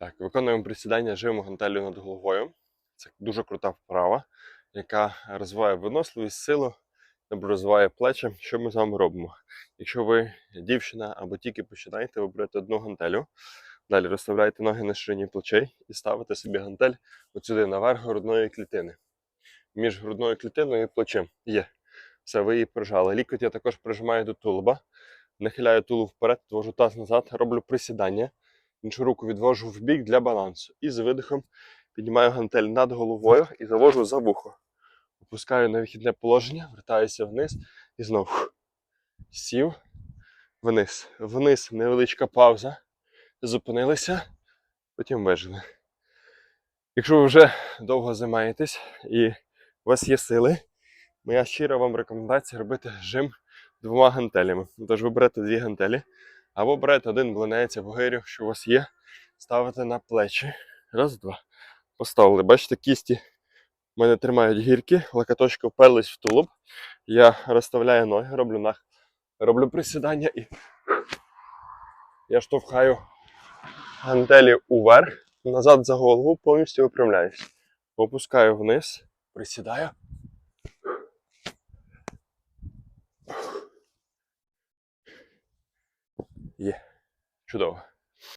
Так, виконуємо присідання жиму гантелю над головою. Це дуже крута вправа, яка розвиває виносливість, силу, розвиває плечі. Що ми з вами робимо? Якщо ви дівчина або тільки починаєте, ви берете одну гантелю, далі розставляєте ноги на ширині плечей і ставите собі гантель от наверх грудної клітини. Між грудною клітиною і плечем є. Все, ви її прижали. Лікоть я також прижимаю до тулуба, нахиляю тулуб вперед, твожу таз назад, роблю присідання. Іншу руку відвожу в бік для балансу. І з видихом піднімаю гантель над головою і завожу за вухо. Опускаю на вихідне положення, вертаюся вниз і знову сів вниз. Вниз невеличка пауза. Зупинилися, потім вижили. Якщо ви вже довго займаєтесь і у вас є сили, моя щира вам рекомендація робити жим двома гантелями. Тож ви берете дві гантелі, або берете один блинець або гирю, що у вас є, ставите на плечі. Раз, два. Поставили. Бачите, кісті мене тримають гірки, локоточки вперлись в тулуб. Я розставляю ноги, роблю нах, роблю присідання і я штовхаю гантелі уверх, назад за голову, повністю випрямляюсь. Опускаю вниз, присідаю. Є. Чудово.